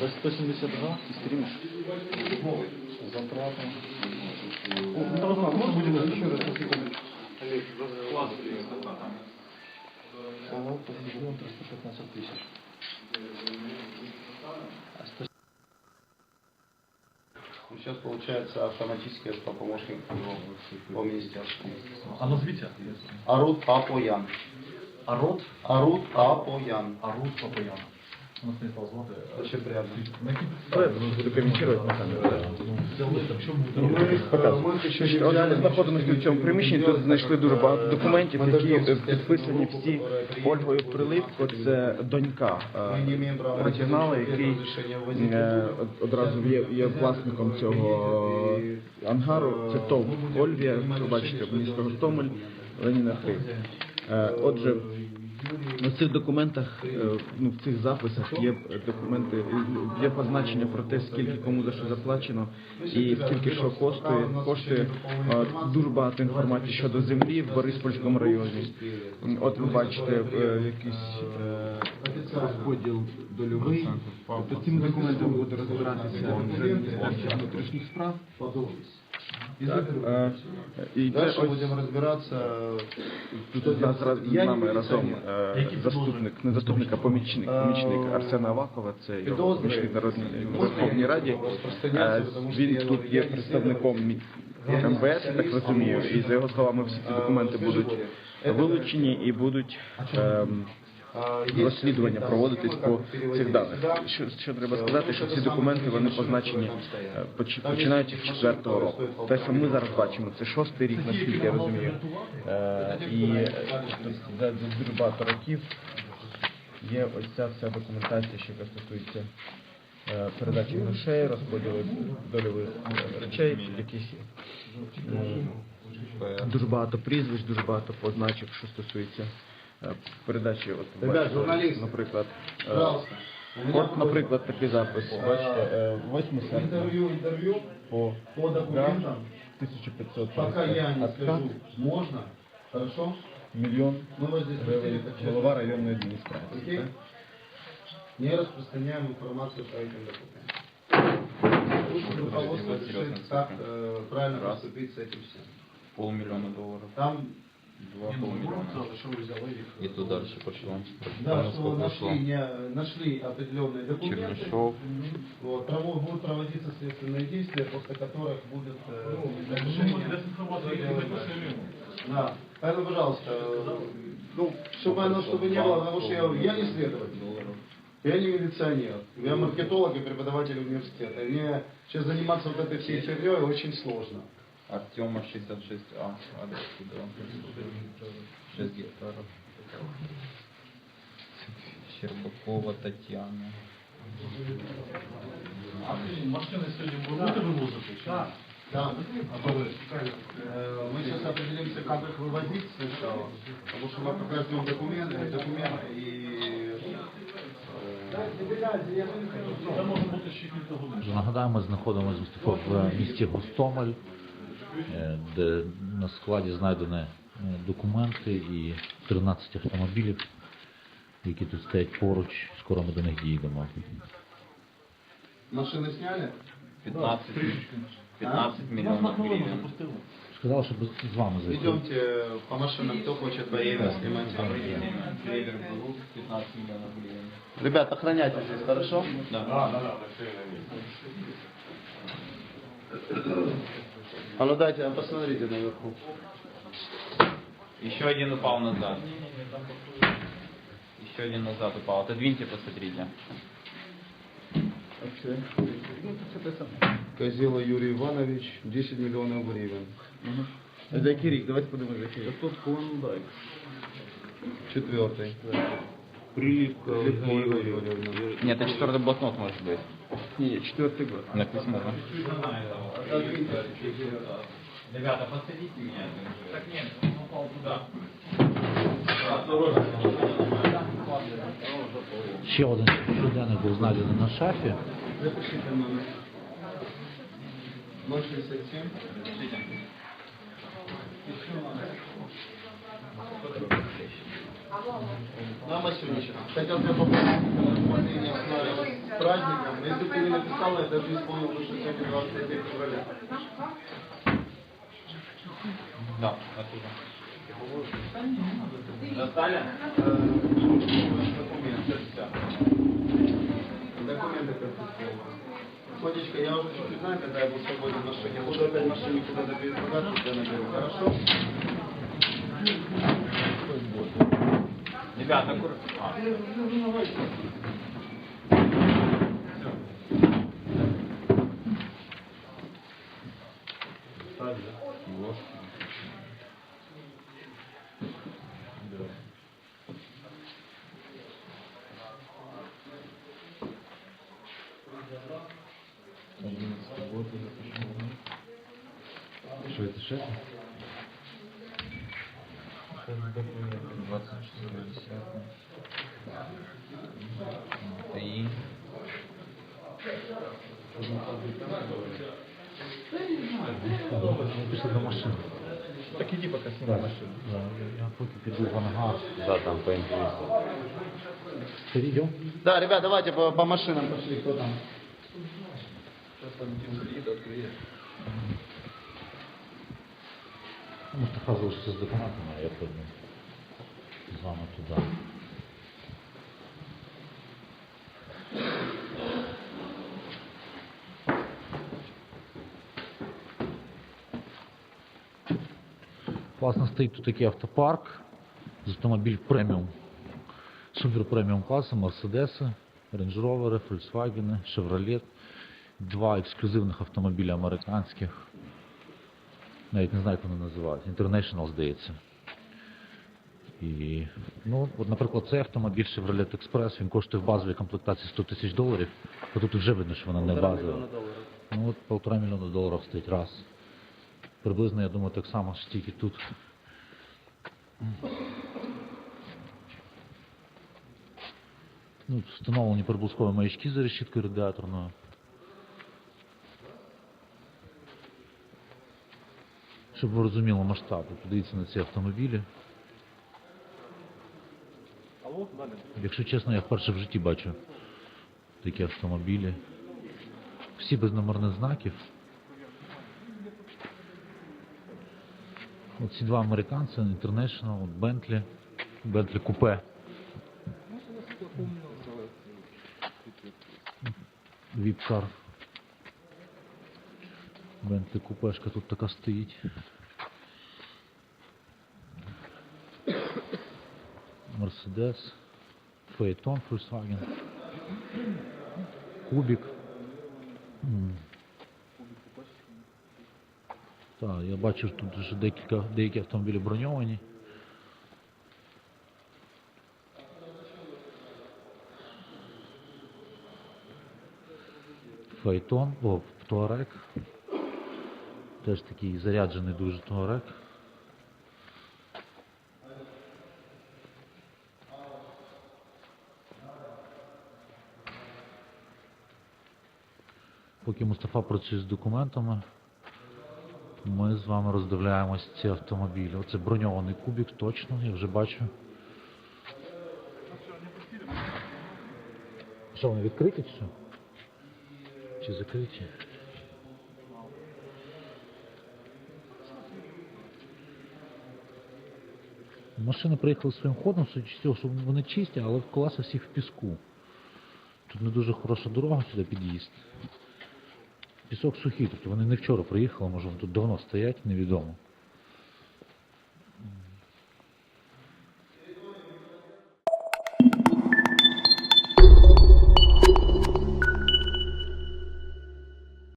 За 172 і стріміш. Затрата. Можна будемо ще раз послухати? Олег, клас. Канал по 315 тисяч. Ну, сейчас получается автоматически, по помощникам по министерству. А назовите? Арут Апоян. Арут? Арут Апоян. Арут Апоян. У нас. Очень приятно. На камеру? Буде? Значить, От ми знаходимося в цьому приміщенні, тут знайшли дуже багато документів, які е, підписані всі Ольгою Прилипко, це донька е, оригінала, який е, одразу є, власником цього ангару. Це ТОВ Ольвія, ви бачите, місто Гостомель, Леніна Хрив. Е, Отже, у цих документах, е, ну, в цих записах є документи, є позначення про те, скільки кому за що заплачено і скільки що коштує. Коштує е, дуже багато інформації щодо землі в Бориспольському районі. От ви бачите е, якийсь розподіл дольовий. Тобто цими документами буде розбиратися вже внутрішніх справ. Е, і це Дальше ось- будем разбираться. Тут нас раз- з Я не нами разом міліціонер. е, заступник, не заступник, а помічник, помічник Арсена Авакова, це його Підозри. помічник народній Верховній Раді. Е, Розпространяться, тому що Він тут є представником мі- МВС, я так розумію, і за його словами всі ці документи будуть вилучені і будуть ем, розслідування проводитись по цих даних. Що, що треба сказати, що ці документи вони позначені е, починаючи з четвертого року. Те, що ми зараз бачимо, це шостий рік, наскільки я розумію. Е, І е, за, за дуже багато років є ось ця вся документація, що яка стосується е, передачі грошей, розподілу дольових е, речей, якісь дуже багато прізвищ, дуже багато позначок, що стосується е, передачі. От, ви Ребят, бачите, журналісти, наприклад, е, Пожалуйста. У меня От, наприклад, такий запис. Бачите, е, 8 серпня интервью, интервью по по документам. 1500 Пока я не откат, скажу, можно. Хорошо? мільйон Мы вас здесь гривень просили, как голова честно. районної адміністрації. Окей? так? Не распространяем информацию по этим документам. Пусть руководство решит, как э, правильно поступить с этим всем. Полмиллиона долларов. Там, Два полмиллиона. И то дальше пошло. да, что нашли, не, нашли определенные документы. Чернышов. Вот, прово- будут проводиться следственные действия, после которых будет э, решение. Да. Поэтому, пожалуйста, э, ну, чтобы оно, чтобы не было, потому что я, я не следователь. Я не милиционер. Я маркетолог и преподаватель университета. Мне сейчас заниматься вот этой всей херней очень сложно. Артема 66А. Адрес куда? 6 гектаров. Щербакова Татьяна. Машини сьогодні будете вивозити? Да. Да. Э, Мы сейчас определимся, как их вывозить сначала, потому что мы пока ждем документы, документы и... Це може бути ще кілька годин. Нагадаємо, ми знаходимося в місті Гостомель, е, де на складі знайдені е, документи і 13 автомобілів, які тут стоять поруч. Скоро ми до них дійдемо. Машины сняли? 15, 15 миллионов гривен. Щоб з вами зайти. Идемте по машинам, кто хочет поедет, снимайте. Клевер Групп 15 миллионов гривен. Ребят, охраняйте здесь, хорошо? Да. А ну дайте, а посмотрите наверху. Еще один упал назад. Еще один назад упал. Отодвиньте, посмотрите. Козела Юрий Иванович, 10 миллионов гривен. За який рік? Давайте подивимося, за який рік. Тут клондайк. Четвертый. Приливка Людмила Юрьевна. Нет, это четвертый блокнот может быть. Ні, четвертий год. На письмо. Ребята, подсадите меня. Так нет, он упал туда. Ще один щоденник був знайдений на шафі. Запишите номер. 067. На Масюнича. Хотел тебя попросить рассмотрение с праздником. Но Если бы ты не написал, я даже не вспомнил, что сегодня 23 февраля. Да, оттуда. Э, Документы, все. Документы конфискованы. Сонечка, я уже чуть-чуть знаю, когда я буду свободен в машине. Буду опять машину куда-то передвигаться, тебя наберу. Хорошо? Ребята, аккуратно. А. Що це ще? 24 Три. Ми пішли до машини. Так иди пока снимай машину. Да, Я поки піду в ангар. Да, там по Перейдем. Да, ребят, давайте по, по машинам пошли, кто там. Мустафа залишився з документами, а я з вами туди. Власне, стоїть тут такий автопарк з автомобіль преміум, супер преміум класу, Мерседеси, Range Rover, Volkswagen, Chevrolet, два ексклюзивних автомобіля американських. Навіть не знаю, як вони називають. International, здається. І, ну, от, наприклад, цей автомобіль Chevrolet Express, він коштує в базовій комплектації 100 тисяч доларів, а тут вже видно, що вона не базова. Ну от полтора мільйона доларів стоїть раз. Приблизно, я думаю, так само тільки тут. Ну, встановлені приблизкові маячки за решіткою радіаторною. Щоб ви розуміли масштаб, подивіться на ці автомобілі. Якщо чесно, я вперше в житті бачу такі автомобілі. Всі без номерних знаків. Оці два американці, International, Bentley, Bentley Coupe. Віпкар. Bentley купешка тут така стоїть. Мерседес, Фейтон Volkswagen, Кубік. М. Так, я бачу, тут вже декілька, деякі автомобілі броньовані. Фейтон, о, Туарек. Теж такий заряджений дуже Туарек. Поки Мустафа працює з документами, ми з вами роздивляємось ці автомобілі. Оце броньований кубік, точно, я вже бачу. Що, вони відкриті чи що? Чи закриті? Машини приїхали своїм ходом, судячи з цього, що вони чисті, але колеса всі в піску. Тут не дуже хороша дорога сюди під'їзд. Пісок сухий, тобто вони не вчора приїхали, може вони тут давно стоять, невідомо.